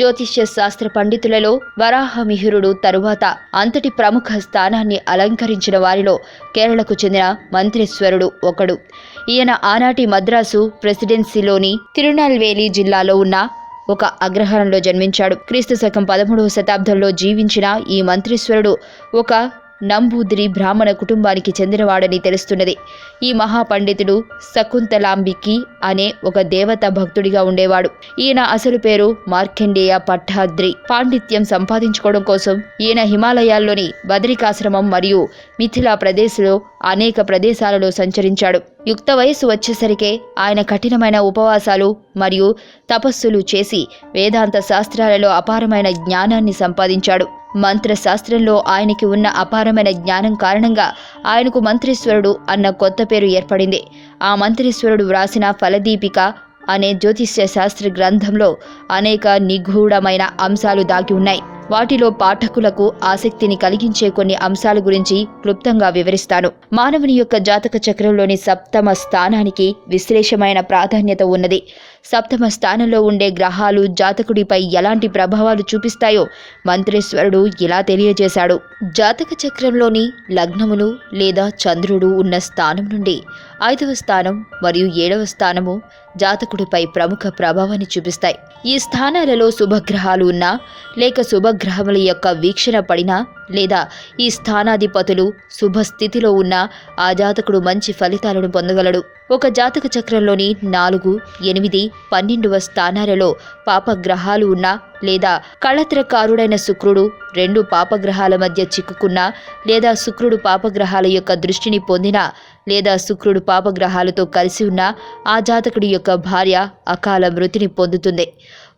జ్యోతిష్య శాస్త్ర పండితులలో వరాహమిహిరుడు తరువాత అంతటి ప్రముఖ స్థానాన్ని అలంకరించిన వారిలో కేరళకు చెందిన మంత్రేశ్వరుడు ఒకడు. ఈయన ఆనాటి మద్రాసు ప్రెసిడెన్సీలోని తిరునల్వేలి జిల్లాలో ఉన్న ఒక అగ్రహారంలో జన్మించాడు. క్రీస్తు శకం పదమూడవ శతాబ్దంలో జీవించిన ఈ మంత్రేశ్వరుడు ఒక నంబూదిరి బ్రాహ్మణ కుటుంబానికి చెందినవాడని తెలుస్తున్నది. ఈ మహాపండితుడు శకుంతలాంబికి అనే ఒక దేవత భక్తుడిగా ఉండేవాడు. ఈయన అసలు పేరు మార్కండేయ పట్టాద్రి. పాండిత్యం సంపాదించుకోవడం కోసం ఈయన హిమాలయాల్లోని బదరికాశ్రమం మరియు మిథిలా ప్రదేశ్లో అనేక ప్రదేశాలలో సంచరించాడు. యుక్త వయస్సు వచ్చేసరికే ఆయన కఠినమైన ఉపవాసాలు మరియు తపస్సులు చేసి వేదాంత శాస్త్రాలలో అపారమైన జ్ఞానాన్ని సంపాదించాడు. మంత్రశాస్త్రంలో ఆయనకి ఉన్న అపారమైన జ్ఞానం కారణంగా ఆయనకు మంత్రీశ్వరుడు అన్న కొత్త పేరు ఏర్పడింది. ఆ మంత్రీశ్వరుడు వ్రాసిన ఫలదీపిక అనే జ్యోతిష్య శాస్త్ర గ్రంథంలో అనేక నిగూఢమైన అంశాలు దాగి ఉన్నాయి. వాటిలో పాఠకులకు ఆసక్తిని కలిగించే కొన్ని అంశాల గురించి క్లుప్తంగా వివరిస్తాను. మానవుని యొక్క జాతక చక్రంలోని సప్తమ స్థానానికి విశ్లేషమైన ప్రాధాన్యత ఉన్నది. సప్తమ స్థానంలో ఉండే గ్రహాలు జాతకుడిపై ఎలాంటి ప్రభావాలు చూపిస్తాయో మంత్రేశ్వరుడు ఇలా తెలియజేశాడు. జాతక చక్రంలోని లగ్నములు లేదా చంద్రుడు ఉన్న స్థానం నుండి ఐదవ స్థానం మరియు ఏడవ స్థానము జాతకుడిపై ప్రముఖ ప్రభావాన్ని చూపిస్తాయి. ఈ స్థానాలలో శుభగ్రహాలు ఉన్నా లేక శుభగ్రహముల యొక్క వీక్షణ పడినా లేదా ఈ స్థానాధిపతులు శుభస్థితిలో ఉన్న ఆ జాతకుడు మంచి ఫలితాలను పొందగలడు. ఒక జాతక చక్రంలోని నాలుగు ఎనిమిది పన్నెండవ స్థానాలలో పాపగ్రహాలు ఉన్నా లేదా కళత్రకారుడైన శుక్రుడు రెండు పాపగ్రహాల మధ్య చిక్కుకున్నా లేదా శుక్రుడు పాపగ్రహాల యొక్క దృష్టిని పొందినా లేదా శుక్రుడు పాపగ్రహాలతో కలిసి ఉన్న ఆ జాతకుడి యొక్క భార్య అకాల మృతిని పొందుతుంది.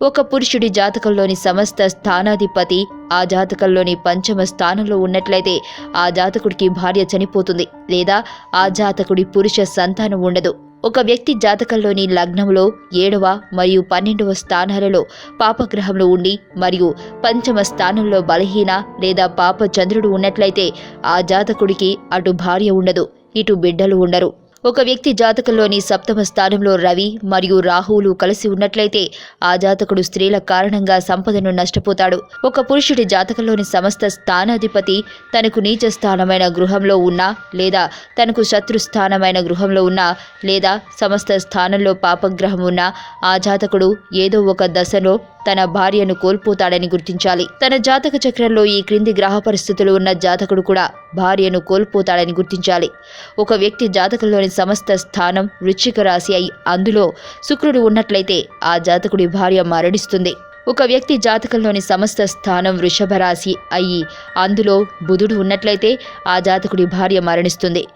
ఒక పురుషుడి జాతకంలోని సమస్త స్థానాధిపతి ఆ జాతకంలోని పంచమ స్థానంలో ఉన్నట్లయితే ఆ జాతకుడికి భార్య చనిపోతుంది లేదా ఆ జాతకుడి పురుష సంతానం ఉండదు. ఒక వ్యక్తి జాతకంలోని లగ్నంలో ఏడవ మరియు పన్నెండవ స్థానాలలో పాపగ్రహంలో ఉండి మరియు పంచమ స్థానంలో బలహీన లేదా పాప చంద్రుడు ఉన్నట్లయితే ఆ జాతకుడికి అటు భార్య ఉండదు ఇటు బిడ్డలు ఉండరు. ఒక వ్యక్తి జాతకంలోని సప్తమ స్థానంలో రవి మరియు రాహువులు కలిసి ఉన్నట్లయితే ఆ జాతకుడు స్త్రీల కారణంగా సంపదను నష్టపోతాడు. ఒక పురుషుడి జాతకంలోని సమస్త స్థానాధిపతి తనకు నీచ స్థానమైన గృహంలో ఉన్నా లేదా తనకు శత్రు స్థానమైన గృహంలో ఉన్నా లేదా సమస్త స్థానంలో పాపగ్రహం ఉన్నా ఆ జాతకుడు ఏదో ఒక దశలో తన భార్యను కోల్పోతాడని గుర్తించాలి. తన జాతక చక్రంలో ఈ క్రింది గ్రహ పరిస్థితులు ఉన్న జాతకుడు కూడా భార్యను కోల్పోతాడని గుర్తించాలి. ఒక వ్యక్తి జాతకంలోని సమస్త స్థానం వృచ్చిక రాశి అయి అందులో శుక్రుడు ఉన్నట్లయితే ఆ జాతకుడి భార్య మరణిస్తుంది. ఒక వ్యక్తి జాతకంలోని సమస్త స్థానం వృషభ రాశి అయి అందులో బుధుడు ఉన్నట్లయితే ఆ జాతకుడి భార్య మరణిస్తుంది.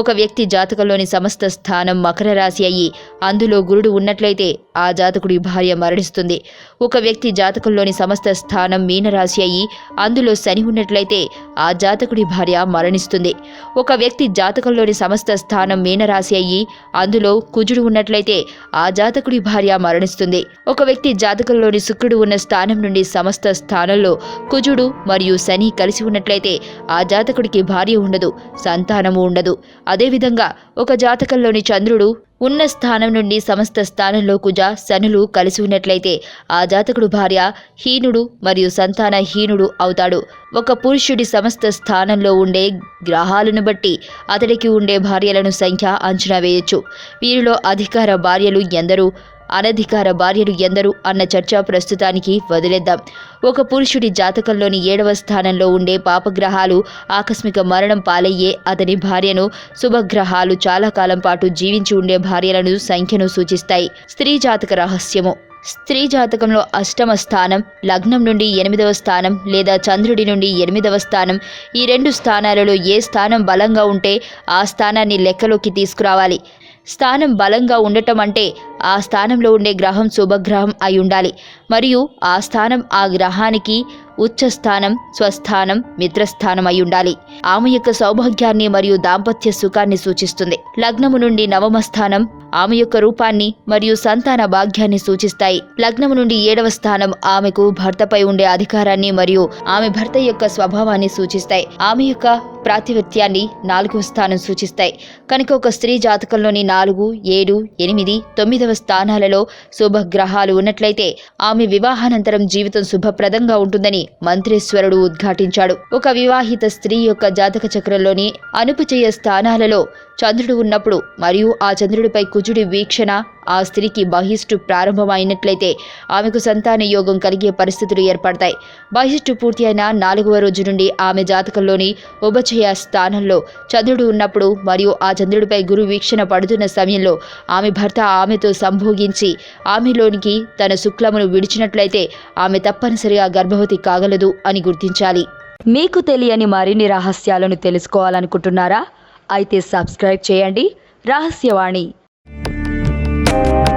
ఒక వ్యక్తి జాతకంలోని సమస్త స్థానం మకర రాశి అయ్యి అందులో గురుడు ఉన్నట్లయితే ఆ జాతకుడి భార్య మరణిస్తుంది. ఒక వ్యక్తి జాతకంలోని సమస్త స్థానం మీనరాశి అయ్యి అందులో శని ఉన్నట్లయితే ఆ జాతకుడి భార్య మరణిస్తుంది. ఒక వ్యక్తి జాతకంలోని సమస్త స్థానం మీనరాశి అయ్యి అందులో కుజుడు ఉన్నట్లయితే ఆ జాతకుడి భార్య మరణిస్తుంది. ఒక వ్యక్తి జాతకంలోని శుక్రుడు ఉన్న స్థానం నుండి సమస్త స్థానంలో కుజుడు మరియు శని కలిసి ఉన్నట్లయితే ఆ జాతకుడికి భార్య ఉండదు సంతానము ఉండదు. అదేవిధంగా ఒక జాతకంలోని చంద్రుడు ఉన్న స్థానం నుండి సమస్త స్థానంలో కుజ శనులు కలిసి ఉన్నట్లయితే ఆ జాతకుడు భార్య హీనుడు మరియు సంతాన హీనుడు అవుతాడు. ఒక పురుషుడి సమస్త స్థానంలో ఉండే గ్రహాలను బట్టి అతడికి ఉండే భార్యలను సంఖ్య అంచనా వేయొచ్చు. వీరిలో అధికార భార్యలు ఎందరూ అనధికార భార్యలు ఎందరు అన్న చర్చ ప్రస్తుతానికి వదిలేద్దాం. ఒక పురుషుడి జాతకంలోని ఏడవ స్థానంలో ఉండే పాపగ్రహాలు ఆకస్మిక మరణం పాలయ్యే అతని భార్యను శుభగ్రహాలు చాలా కాలం పాటు జీవించి ఉండే భార్యలను సంఖ్యను సూచిస్తాయి. స్త్రీ జాతక రహస్యము. స్త్రీ జాతకంలో అష్టమ స్థానం లగ్నం నుండి ఎనిమిదవ స్థానం లేదా చంద్రుడి నుండి ఎనిమిదవ స్థానం ఈ రెండు స్థానాలలో ఏ స్థానం బలంగా ఉంటే ఆ స్థానాన్ని లెక్కలోకి తీసుకురావాలి. స్థానం బలంగా ఉండటం అంటే ఆ స్థానంలో ఉండే గ్రహం శుభగ్రహం అయి ఉండాలి. మరియు ఆ స్థానం ఆ గ్రహానికి ఉచ్చస్థానం స్వస్థానం మిత్రస్థానం అయి ఉండాలి. ఆమె యొక్క సౌభాగ్యాన్ని మరియు దాంపత్య సుఖాన్ని సూచిస్తుంది. లగ్నము నుండి నవమ స్థానం ఆమె యొక్క రూపాన్ని మరియు సంతాన భాగ్యాన్ని సూచిస్తాయి. లగ్నము నుండి ఏడవ స్థానం ఆమెకు భర్తపై ఉండే అధికారాన్ని మరియు ఆమె భర్త యొక్క స్వభావాన్ని సూచిస్తాయి. ఆమె యొక్క ప్రాతిపత్యాన్ని నాలుగవ స్థానం సూచిస్తాయి. కనుక ఒక స్త్రీ జాతకంలోని నాలుగు ఏడు ఎనిమిది తొమ్మిదవ స్థానాలలో శుభగ్రహాలు ఉన్నట్లయితే ఆమె వివాహానంతరం జీవితం శుభప్రదంగా ఉంటుందని మంత్రేశ్వరుడు ఉద్ఘాటించాడు. ఒక వివాహిత స్త్రీ యొక్క జాతక చక్రంలోని అనుపుచేయ స్థానాలలో చంద్రుడు ఉన్నప్పుడు మరియు ఆ చంద్రుడిపై కుజుడి వీక్షణ ఆ స్త్రీకి బహిష్టు ప్రారంభమైనట్లయితే ఆమెకు సంతాన యోగం కలిగే పరిస్థితులు ఏర్పడతాయి. బహిష్టు పూర్తి అయిన నాలుగవ రోజు నుండి ఆమె జాతకంలోని ఉభచయ స్థానంలో చంద్రుడు ఉన్నప్పుడు మరియు ఆ చంద్రుడిపై గురు వీక్షణ పడుతున్న సమయంలో ఆమె భర్త ఆమెతో సంభోగించి ఆమెలోనికి తన శుక్లమును విడిచినట్లయితే ఆమె తప్పనిసరిగా గర్భవతి కాగలదు అని గుర్తించాలి. మీకు తెలియని మరిన్ని రహస్యాలను తెలుసుకోవాలనుకుంటున్నారా? అయితే సబ్స్క్రైబ్ చేయండి. రహస్యవాణి Thank you.